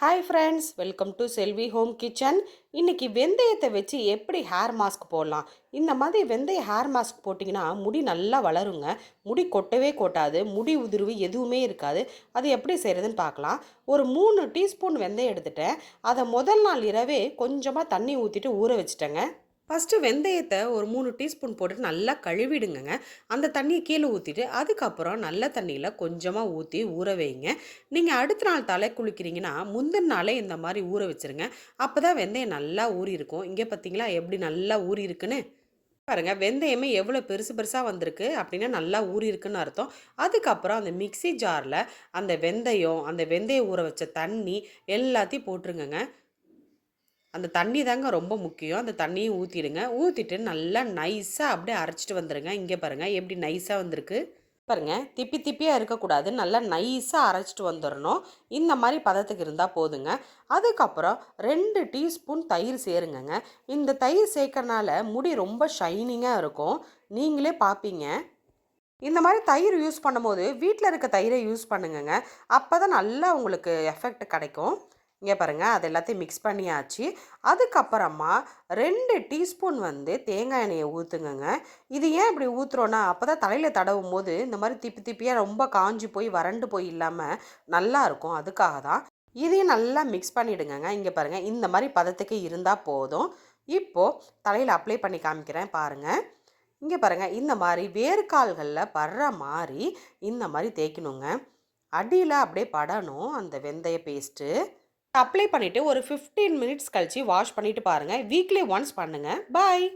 Hi friends welcome to Selvi home kitchen இன்னைக்கு வெந்தயத்தை வச்சு எப்படி ஹேர் மாஸ்க் போடலாம்? இந்த மாதிரி வெந்தய ஹேர் மாஸ்க் போட்டிங்கன்னா முடி நல்லா வளருங்க. முடி கொட்டவே கொட்டாது முடி உதிர்வு எதுவுமே இருக்காது. அது எப்படி செய்கிறதுன்னு பார்க்கலாம். ஒரு மூணு டீஸ்பூன் வெந்தயம் எடுத்துட்டேன். அதை முதல் நாள் இரவே கொஞ்சமாக தண்ணி ஊற்றிட்டு ஊற வச்சுட்டேங்க. ஃபஸ்ட்டு வெந்தயத்தை ஒரு மூணு டீஸ்பூன் போட்டு நல்லா கழுவிடுங்கங்க. அந்த தண்ணியை கீழே ஊற்றிட்டு அதுக்கப்புறம் நல்ல தண்ணியில் கொஞ்சமாக ஊற்றி ஊற வைங்க. நீங்கள் அடுத்த நாள் தலை குளிக்கிறீங்கன்னா முந்தின நாளே இந்த மாதிரி ஊற வச்சுருங்க. அப்போ தான் வெந்தயம் நல்லா ஊறி இருக்கும். இங்கே பார்த்தீங்களா எப்படி நல்லா ஊறி இருக்குன்னு? வெந்தயமே எவ்வளோ பெருசு பெருசாக வந்திருக்கு அப்படின்னா நல்லா ஊறி இருக்குன்னு அர்த்தம். அதுக்கப்புறம் அந்த மிக்ஸி ஜாரில் அந்த வெந்தயம் அந்த வெந்தயம் ஊற வச்ச தண்ணி எல்லாத்தையும் போட்டுருங்கங்க. அந்த தண்ணி தாங்க ரொம்ப முக்கியம். அந்த தண்ணியும் ஊற்றிடுங்க ஊற்றிட்டு நல்லா நைஸாக அப்படியே அரைச்சிட்டு வந்துடுங்க இங்கே பாருங்கள் எப்படி நைஸாக வந்திருக்கு. பாருங்க திப்பி திப்பியாக இருக்கக்கூடாது. நல்லா நைஸாக அரைச்சிட்டு வந்துடணும் இந்த மாதிரி பதத்துக்கு இருந்தால் போதுங்க. அதுக்கப்புறம் ரெண்டு டீஸ்பூன் தயிர் சேருங்கங்க. இந்த தயிர் சேர்க்கறனால முடி ரொம்ப ஷைனிங்காக இருக்கும். நீங்களே பார்ப்பீங்க இந்த மாதிரி தயிர் யூஸ் பண்ணும்போது வீட்டில் இருக்க தயிரை யூஸ் பண்ணுங்கங்க. அப்போ தான் நல்லா உங்களுக்கு எஃபெக்ட் கிடைக்கும். இங்கே பாருங்கள் அது எல்லாத்தையும் மிக்ஸ் பண்ணியாச்சு. அதுக்கப்புறமா ரெண்டு டீஸ்பூன் வந்து தேங்காய் எண்ணெயை ஊற்றுங்கங்க இது ஏன் இப்படி ஊற்றுறோன்னா அப்போ தான் தலையில் தடவும் போது இந்த மாதிரி திப்பி திப்பியாக ரொம்ப காஞ்சி போய் வறண்டு போய் இல்லாமல் நல்லா இருக்கும். அதுக்காக தான் இதையும் நல்லா மிக்ஸ் பண்ணிவிடுங்கங்க இங்கே பாருங்கள் இந்த மாதிரி பதத்துக்கு இருந்தால் போதும். இப்போது தலையில் அப்ளை பண்ணி காமிக்கிறேன் பாருங்கள் இங்கே பாருங்கள் இந்த மாதிரி வேர்க்கால்களில் படுற மாதிரி இந்த மாதிரி தேய்க்கணுங்க. அடியில் அப்படியே படணும் அந்த வெந்தய பேஸ்ட்டு அப்ளை பண்ணிவிட்டு ஒரு ஃபிஃப்டீன் மினிட்ஸ் கழித்து வாஷ் பண்ணிவிட்டு பாருங்கள் வீக்லி ஒன்ஸ் பண்ணுங்கள் பாய்